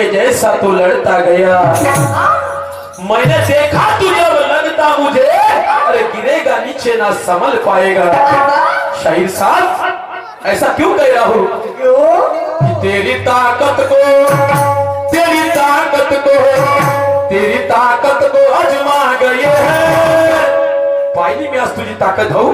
के जैसा तू लड़ता गया। मैंने देखा तू जब लगता मुझे। अरे गिरेगा नीचे ना संभल पाएगा। शाहिर साहब ऐसा क्यों कह रहा हूँ? तेरी ताकत को तेरी ताकत को तेरी ताकत को अजमा गए हैं। पाहिली मी आज तुझी ताकत हो.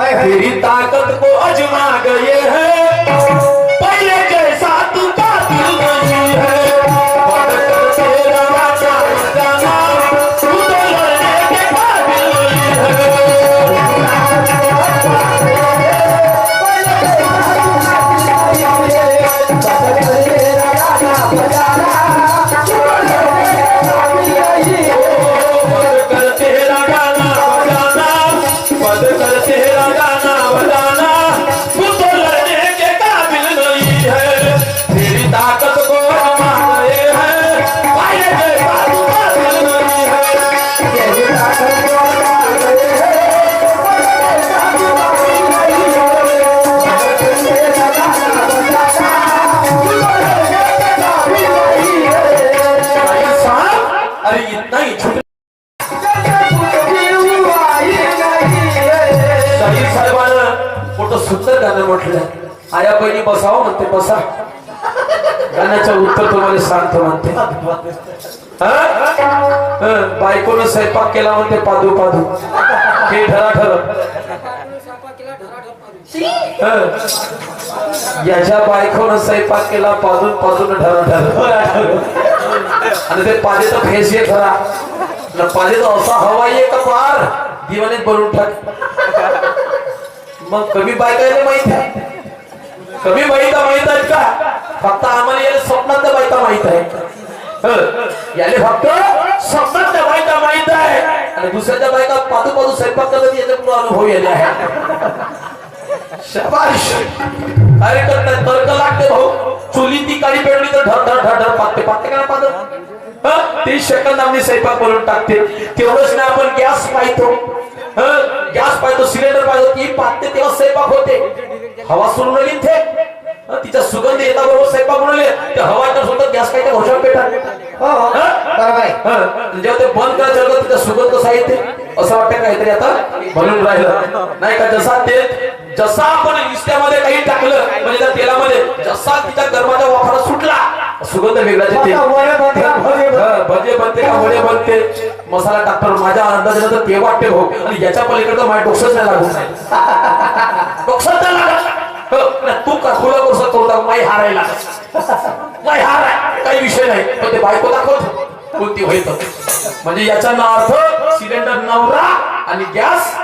तेरी ताकत को अजमा गए हैं। पहले सुंदर गाणं म्हटलं. आया बहिणी बसावं म्हणते बसा. गाण्याचं उत्तर तुम्हाला सांगतो म्हणते. बायकोनं स्वयंपाक केला म्हणते पादू पादू. हे ठरा ठर याच्या बायकोनं स्वयंपाक केला पाजून पाजून ठरा ठर आणि ते पाजेचा फेस ये ठरा न पाजेचा असा हवा ये का पार? दिवाणीत बनवून टाक. मग कमी बायकायला माहीत आहे. कमी बायका माहीत आहेत का? फक्त आम्हाला याला स्वप्नात बायका माहीत आहे. याले फक्त स्वप्नात बायका माहीत आहे. आणि दुसऱ्याच्या बायका पादू पादू स्वयंपाक करत याच्याकडून अनुभव येले आहे. शाबाश. अरे करतात तर्क लागते भाऊ. चुली ती काळी पेटली तर ढर धर ढर ढर पाकते पाकते का पाहत तीस सेकंद आम्ही स्वयंपाक बनवून टाकते. तेवढंच नाही आपण गॅस पाहतो. गॅस पाहतो सिलेंडर पाहतो ती पाकते तेव्हा स्वयंपाक होते. हवा सुरू इथे. हं, तिचा सुगंध येता बरोबर स्वयंपाक बनवले ते हवा तर सुद्धा गॅस काय घोषणा पेटात हो हो. बरोबर आहे. हं, जेव्हा ते बंद करायचं तिचा सुगंध कसा येते असं वाटतं काहीतरी आता बनून राहिलं. नाही का जसा तेल जसा आपण इस्त्यामध्ये काही टाकलं म्हणजे त्या तेलामध्ये जसा तिच्या गर्भाच्या वाफाला सुटला सुगंध वेगळाच येते आता वडे बनते का भजे बनते? भजे बनते का वडे बनते? मसाला टाकतो माझ्या अंदाजाने तर ते वाटते हो आणि याच्या पलीकडे माझ्या डोक्याच नाही लागत. हो, नाही, तू का खुला करू शकतो माई हारायला नाही हार आहे काही विषय नाही. पण ते बायको दाखवत. कोणती होईल तर. म्हणजे याचा ना अर्थ सिलेंडर नवरा आणि गॅस.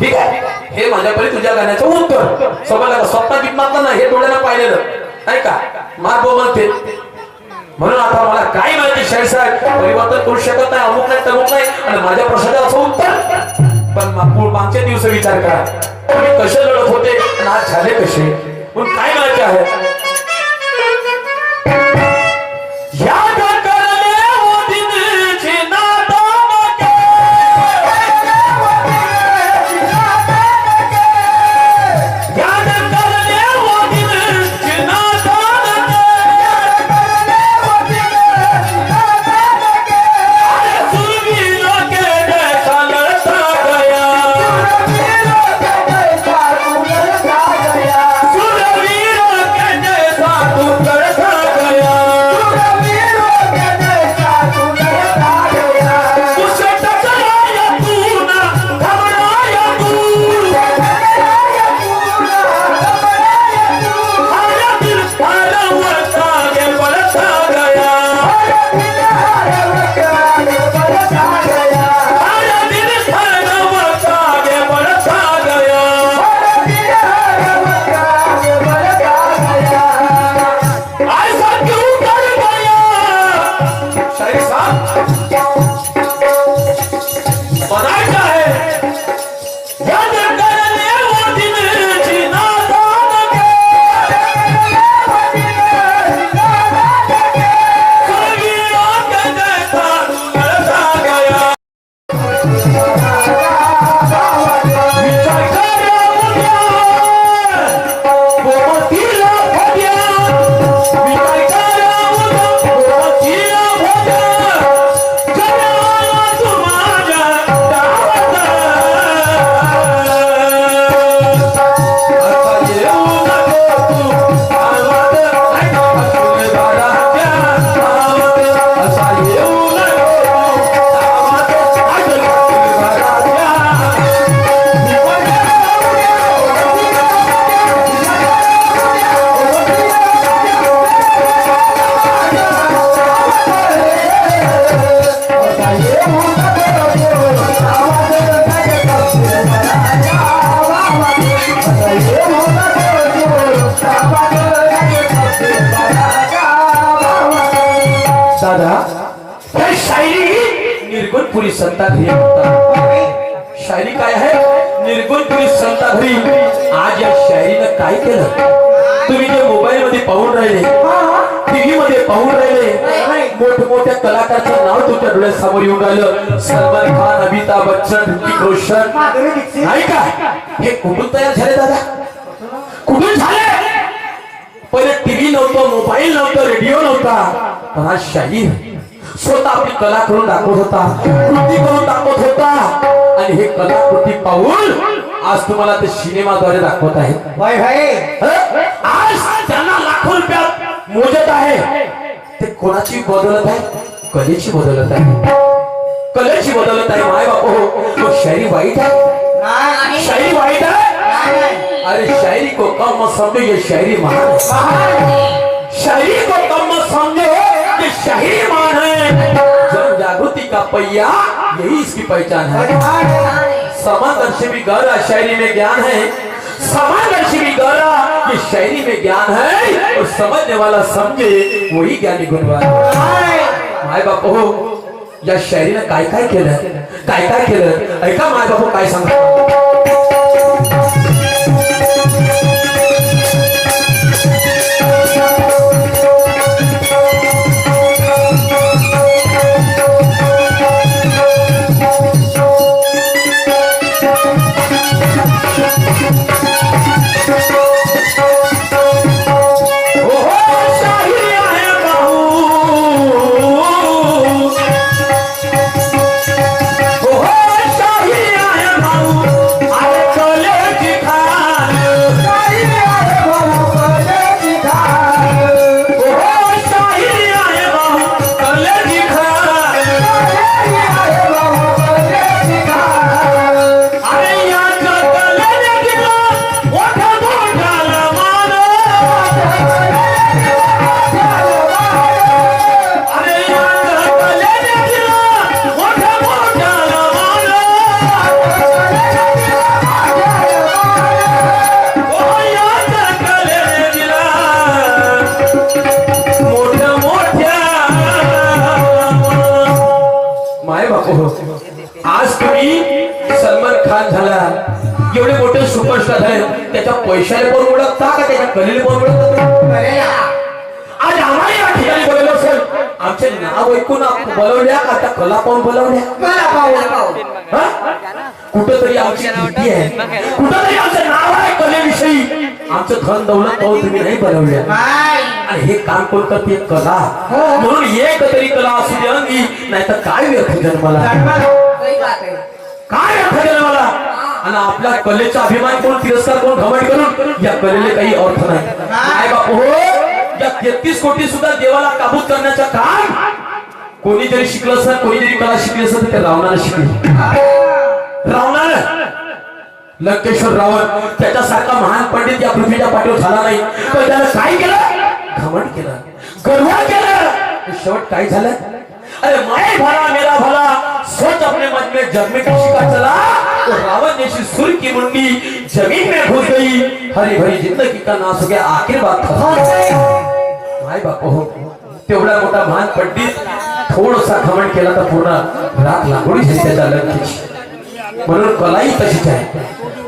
ठीक आहे. हे माझ्याकडे तुझ्या गाण्याचं उत्तर. समजलं का? स्वप्न बिप्नात ना हे डोळ्यानं पाहिलेलं. नाही का? मार्ग म्हणते. म्हणून आता मला काय माहिती शाहीसाहेब परिवर्तन करू शकत नाही अमुक नाही तमुक नाही आणि माझ्या प्रश्नाचं उत्तर? पण मा- पु- दिवस विचार करा. तुम्ही कसे लढत होते आणि आज झाले कसे? म्हणून काय माहिती आहे? दादा हे शायरी निर्गुण पुरी संता घरी म्हणतात शायरी काय आहे? निर्गुण पुरी संता आज या शायरीनं काय केलं? तुम्ही जे मोबाईल मध्ये पाहून राहिले टीव्ही मध्ये पाहून राहिले मोठमोठ्या कलाकाराचं नाव तुमच्या डोळ्यासमोर येऊन राहिलं सलमान खान अमिताभ बच्चन ऋतिक रोशन. नाही का? हे कुठून तयार झाले दादा? कुठून झाले? पहिले टीव्ही नव्हतं मोबाईल नव्हतं रेडिओ नव्हता. हा शाहीर स्वतः आपली कला करून दाखवत होता कृती करून दाखवत होता. आणि हे कलाकृती पाहून आज तुम्हाला ते सिनेमाद्वारे दाखवत आहे. हं? आज त्यांना लाखो रुपयात मोजत आहे. ते कोणाची बदलत आहे? कलेची बदलत आहे. कलेची बदलत आहे. माय बाप हो शायरी वाईट आहे. शायरी वाईट है नाही. अरे शायरी को कम समझो ये शायरी महान है शायरी को कम समझो ये शायरी महान है जन का पहिया यही इसकी पहचान है। समादर्शी भी गहरा शायरी में ज्ञान है। समादर्शी भी गहरा ये शायरी में ज्ञान है। और समझने वाला समझे वही ज्ञानी गुणवान माय बापू हो या शायरीनं काय काय केलं काय काय केलं ऐका माय बापू काय सांगतो? बोलवल्या त्या कला पाहून बोलवल्या हा? कुठंतरी आमची कीर्ती आहे. कुठंतरी आमचं नाव आहे कलेविषयी. आमचं धन दौलत पाहून तुम्ही नाही बोलवल्या आणि हे काम कोण करते? कला. म्हणून एक तरी कला असू दे अंगी नाही तर काय व्यर्थ जन्माला काय अर्थ जन्माला आणि आपल्या कलेचा अभिमान कोण तिरस्कार कोण घमंड करून या कलेला काही अर्थ नाही. काय बाप हो. या तेहतीस कोटी सुद्धा देवाला काबूत करण्याचं काम कोणी जरी शिकलं असेल कोणी जरी कला शिकली असेल ते रावणाला शिकले. रावणानं लंकेश्वर रावण त्याच्यासारखा महान पंडित या पृथ्वीच्या पाठीवर झाला नाही. पण त्यानं काय केलं? घमंड केलं. गर्व केलं. शेवट काय झालं? अरे माय भला, मेरा भला, सोच अपने मन में, जग में किसी का चला? तो रावण जैसी सुर की मुंडी ज़मीन में घुस गई. हरी भरी ज़िंदगी का नाश हो गया. आखिर बात खत्म माय बाप हो तेवढा मोठा महान पंडित थोडासा घमंड केला तर पूर्ण रात लागोडी झाली त्याच्या लंकेची म्हणून कलाही तशीच आहे.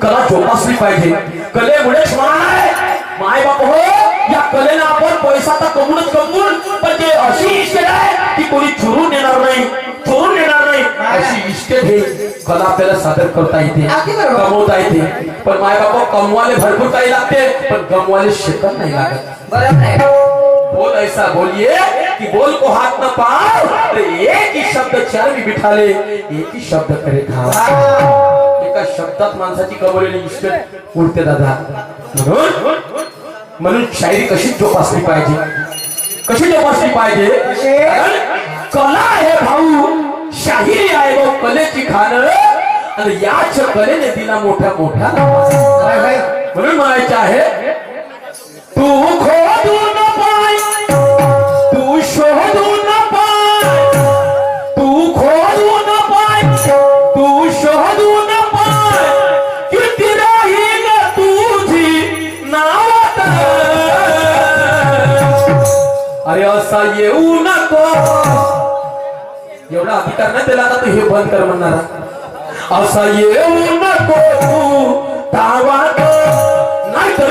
कला जोपासली पाहिजे. कलेमुळेच आहे माय बाप हो या कलेनं आपण पैसा तर कमवूनच कमवून पण ते अशी इस्टेट आहे की कोणी चोरून येणार नाही. चोरून येणार नाही. अशी इस्टेट हे कला आपल्याला सादर करता येते बरोबर. कमवता येते. पण माय बाप कमवाले भरपूर काही लागते पण गमवाले शेतात नाही लागत. बोल ऐसा बोलिए कि बोल को हाथ न पाओ तो एक ही शब्द चार भी बिठा ले एक ही शब्द करे खाओ एका शब्दात माणसाची कमवलेली इष्ट उडते दादा। म्हणून म्हणून शायरी कशी जोपासली पाहिजे? कशी जोपासली पाहिजे? कला आहे भाऊ शाहिरी आहे भाऊ कलेची खान आणि याच कलेने दिला मोठ्या मोठ्या म्हणून म्हणायचं आहे तू खोदू अरे असा येऊ नको. एवढा अधिकार नाही त्याला आता तू हे बंद कर म्हणणार. असा येऊ नको. तू नाही तर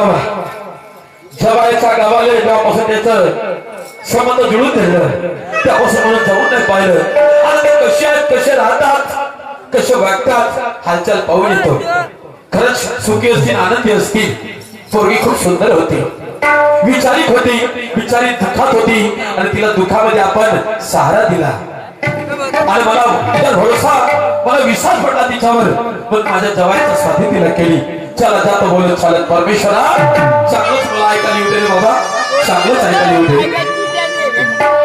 चला बाबा जवायचा गावाले जेव्हापासून त्याच संबंध जुळून धरलं त्यापासून म्हणून जाऊन नाही पाहिलं. आणि ते कसे आहेत कसे राहतात कसे वागतात हालचाल पाहून येतो. खरंच सुखी असतील आनंदी असतील पोरगी खूप सुंदर होती. विचारित होती विचारित दुःखात होती आणि तिला दुःखामध्ये आपण सहारा दिला. आणि मला भरोसा मला विश्वास पडला तिच्यावर. पण माझ्या जवाईचा स्वाधी तिला केली. चला जातो बोलत चालत परमेश्वरा चांगलंच मला ऐकायला येऊ दे बाबा. चांगलंच ऐकायला येऊ दे.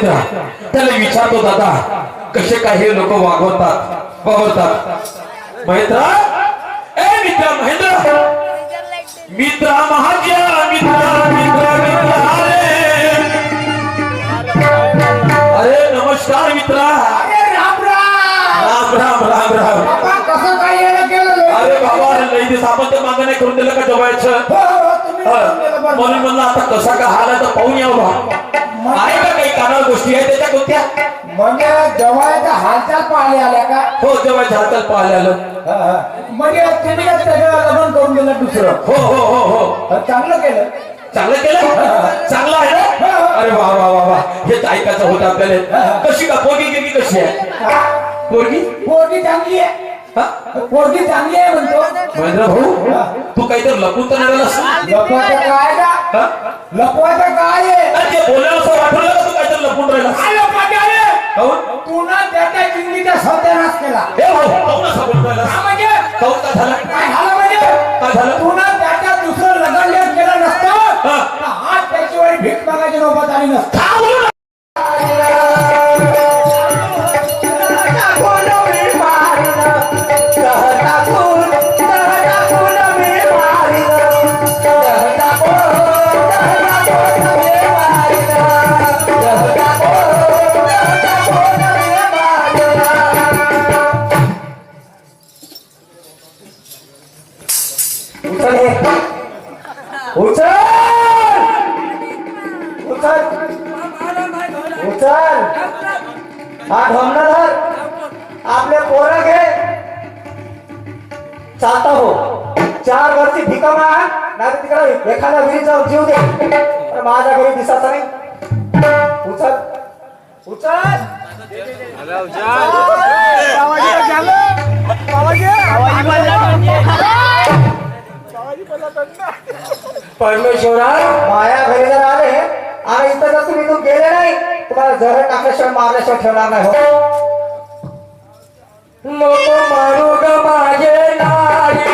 महेंद्र त्याला विचारतो दादा कसे काय हे लोक वागवतात? वावरतात महेंद्र ए मित्र महेंद्र मित्र महाज्या मित्र मित्र मित्र अरे अरे नमस्कार मित्रा. राम राम. राम कसं काय? अरे बाबा लई दिवस आपण तर मागं नाही करून दिलं का जवळचं? हो, हो. म्हणून म्हणलं आता कसा का हाल तर पाहून यावं बा आहे का काही कानावर गोष्टी आहेत त्याच्या कोणत्या म्हणजे जवळच्या हालचाल पाहिले आल्या का? हो जेव्हा झाडतल पाहायला आलं. म्हणजे तुम्ही का त्याचं लग्न करून दिलं दुसरं. हो हो हो हो. चांगलं केलं. चांगलं केलं? चांगलं आहे ना? अरे वा वा वा वा. हेच ऐकायचं होतं आपल्याला. कशी का? पोरगी गिरगी कशी आहे? पोरगी? पोरगी चांगली आहे. हा? पोरगी चांगली आहे म्हणतो. महेंद्र भाऊ तू काहीतरी लपून तर? लपवायचं काय का? लपवायचं काय आहे? बोलायला असं वाटलं का तू काहीतरी लपून राहिला? काय लपवायचं आहे काहून? तू ना त्याच्या जिंदगीचा सत्यानाश केला. हे भाऊ काहून असं बोलून राहिला. हा म्हणजे? काहून काय झालं? काय झालं म्हणजे? काय झालं? तू ना त्याच्या दुसरं लग्न केलं नसतं. हा. तर आज त्याच्यावर भीक मागायची नोबत आली नसतं. उचल! उचल! उचल! हा ढोमना धर आपले पोरं घे! चालता हो. चार वरची भिका मार नाही तिकडे एखाद्या विहिरीचा जीव दे. पण माझ्या घरी दिसायचं नाही. उचल. उचल! परमेश्वरा माया घरी जर आले आणि इथं जर तुम्ही तू गेले नाही तुम्हाला जहर टाकल्याशिवाय मारल्याशिवाय ठेवणार नाही हो. नको मारू ग माझे नारी.